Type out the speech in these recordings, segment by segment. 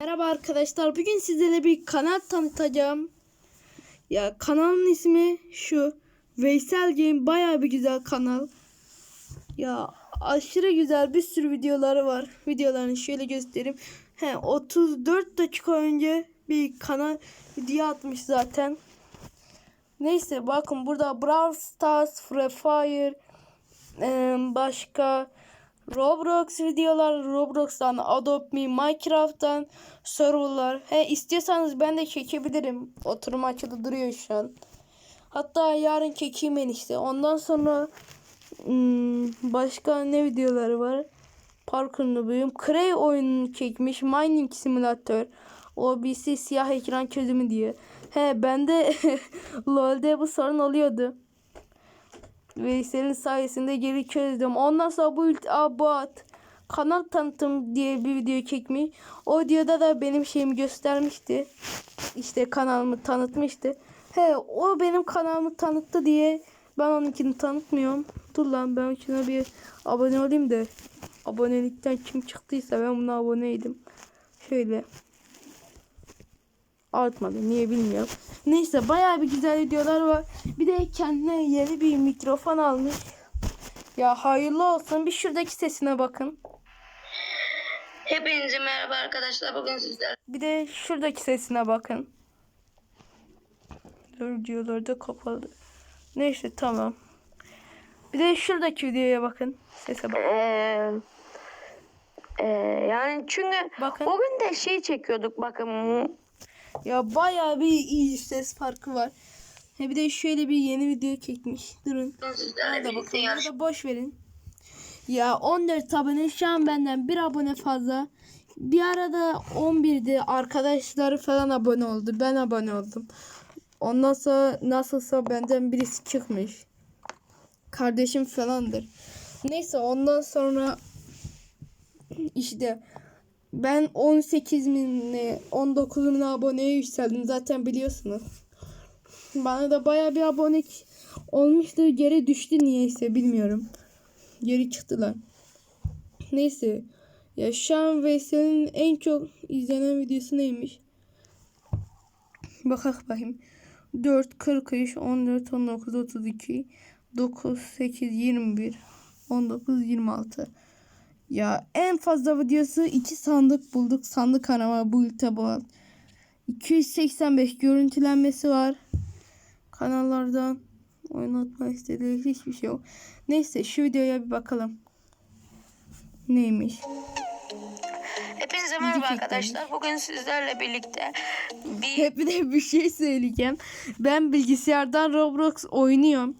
Merhaba arkadaşlar. Bugün sizlere bir kanal tanıtacağım. Ya kanalın ismi şu. Veysel Game bayağı bir güzel kanal. Ya aşırı güzel bir sürü videoları var. Videolarını şöyle göstereyim. He 34 dakika önce bir kanal video atmış zaten. Neyse bakın burada Brawl Stars, Free Fire, başka Roblox videolar, Roblox'tan, Adopt Me, Minecraft'tan serverlar. He istiyorsanız ben de çekebilirim. Oturum açılı duruyor şu an. Hatta yarın çekeyim enişte. Ondan sonra hmm, başka ne videoları var? Parkurunu büyüm. Cray oyununu çekmiş. Mining Simulator. OBC siyah ekran çözümü diye. He bende LoL'de bu sorun oluyordu. Veysel'in sayesinde geri çözdüm. Ondan sonra bu ült abat kanal tanıtım diye bir video çekmiş. O videoda da benim şeyimi göstermişti. İşte kanalımı tanıtmıştı. He o benim kanalımı tanıttı diye ben onunkini tanıtmıyorum. Dur lan ben şuna bir abone olayım da abonelikten kim çıktıysa ben buna aboneydim. Şöyle artmadı. Niye bilmiyorum. Neyse bayağı bir güzel videolar var. Bir de kendine yeni bir mikrofon almış. Ya hayırlı olsun. Bir şuradaki sesine bakın. Hepinize merhaba arkadaşlar. Bugün sizler Bir de şuradaki sesine bakın. Dur diyorlar da kapalı. Neyse tamam. Bir de şuradaki videoya bakın. Sese bakın. Ee, ee, yani çünkü Bakın. o gün de şey çekiyorduk bakın. Ya bayağı bir iyi ses farkı var. He bir de şöyle bir yeni video çekmiş. Durun. Hadi bakalım. Burada boş verin. Ya 14 abone şu an benden bir abone fazla. Bir arada 11'di arkadaşları falan abone oldu. Ben abone oldum. Ondan sonra nasılsa benden birisi çıkmış. Kardeşim falandır. Neyse ondan sonra işte ben 18 bin 19 bin aboneye yükseldim zaten biliyorsunuz. Bana da baya bir abone olmuştu. Geri düştü niyeyse bilmiyorum. Geri çıktılar. Neyse. Ya şu an Veysel'in en çok izlenen videosu neymiş? Bakak bakayım. 4, 43, 14, 19, 32, 9, 8, 21, 19, 26. Ya en fazla videosu 2 sandık bulduk. Sandık arama bu iltibat. 285 görüntülenmesi var. Kanallardan oynatma istediği hiçbir şey yok. Neyse şu videoya bir bakalım. Neymiş? Hepinize merhaba arkadaşlar. Bugün sizlerle birlikte bir Hep bir de bir şey söyleyeceğim. Ben bilgisayardan Roblox oynuyorum.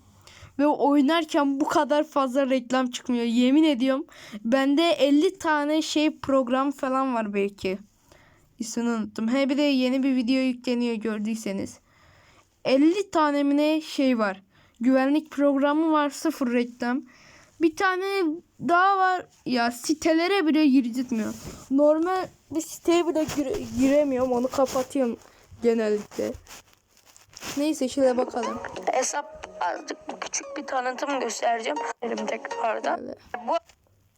Ve oynarken bu kadar fazla reklam çıkmıyor. Yemin ediyorum. Bende 50 tane şey program falan var belki. İsmini unuttum. He bir de yeni bir video yükleniyor gördüyseniz. 50 tane mi ne şey var. Güvenlik programı var sıfır reklam. Bir tane daha var. Ya sitelere bile girdirtmiyor. Normal bir siteye bile gire- giremiyorum. Onu kapatıyorum genellikle. Neyse şöyle bakalım. hesap azıcık küçük bir tanıtım göstereceğim. Derim tekrardan. Böyle. Bu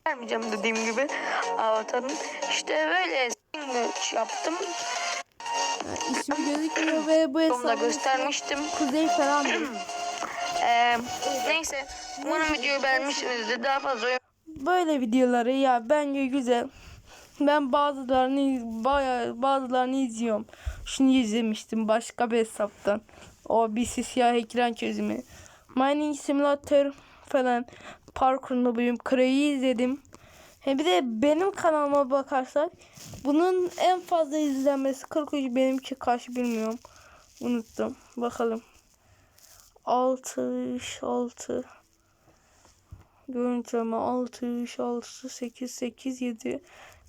vermeyeceğim dediğim gibi avatarın. İşte böyle yaptım. Yani ismi gözükmüyor ve bu da hesabı göstermiştim. Kuzey falan. Ee, neyse. Umarım videoyu beğenmişsinizdir. Daha fazla Böyle videoları ya bence güzel. Ben bazılarını bayağı bazılarını izliyorum. Şunu izlemiştim başka bir hesaptan. O siyah ekran çözümü. Mining Simulator falan parkurunu buyum. Cray'i izledim. He bir de benim kanalıma bakarsak bunun en fazla izlenmesi 43 benimki kaç bilmiyorum. Unuttum. Bakalım. 66 Görüntüleme 6, 6, 8, 8, 7.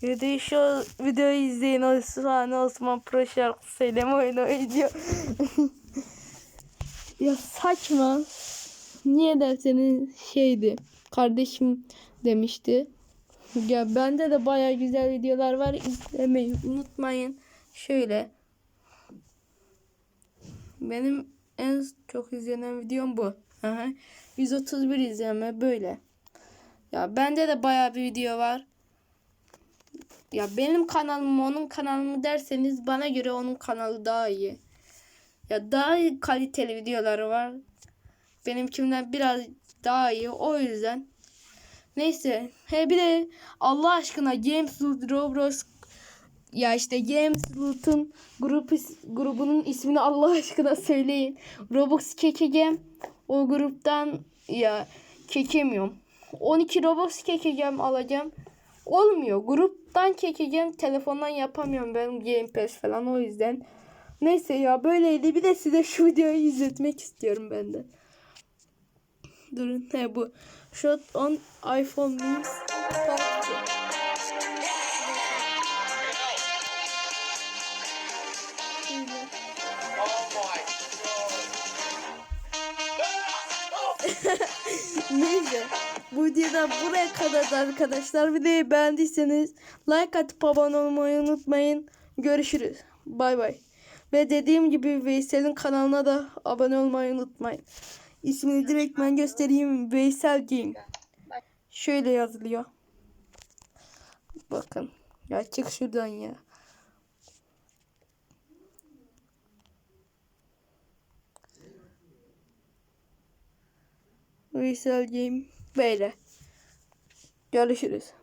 7 şu videoyu izleyin. O sahne Osman Pro şarkı söyleme oyunu oynuyor. ya saçma. Niye derseniz şeydi. Kardeşim demişti. Ya bende de baya güzel videolar var. İzlemeyi unutmayın. Şöyle. Benim en çok izlenen videom bu. Aha. 131 izlenme böyle. Ya bende de bayağı bir video var. Ya benim kanalım onun kanalı derseniz bana göre onun kanalı daha iyi. Ya daha iyi kaliteli videoları var. Benimkinden biraz daha iyi. O yüzden. Neyse. He bir de Allah aşkına Games Roblox ya işte Games Loot'un grup is- grubunun ismini Allah aşkına söyleyin. Roblox kekegem o gruptan ya kekemiyorum. 12 Roblox kekegem alacağım. Olmuyor. Gruptan kekegem telefondan yapamıyorum benim Game Pass falan o yüzden. Neyse ya böyleydi. Bir de size şu videoyu izletmek istiyorum ben de. Durun. He bu. Shot on iPhone means. Neyse. Bu videoda buraya kadar arkadaşlar. Videoyu beğendiyseniz like atıp abone olmayı unutmayın. Görüşürüz. Bay bay. Ve dediğim gibi Veysel'in kanalına da abone olmayı unutmayın. İsmini direkt ben göstereyim. Veysel Game. Şöyle yazılıyor. Bakın. Ya çık şuradan ya. Veysel Game. Böyle. Görüşürüz.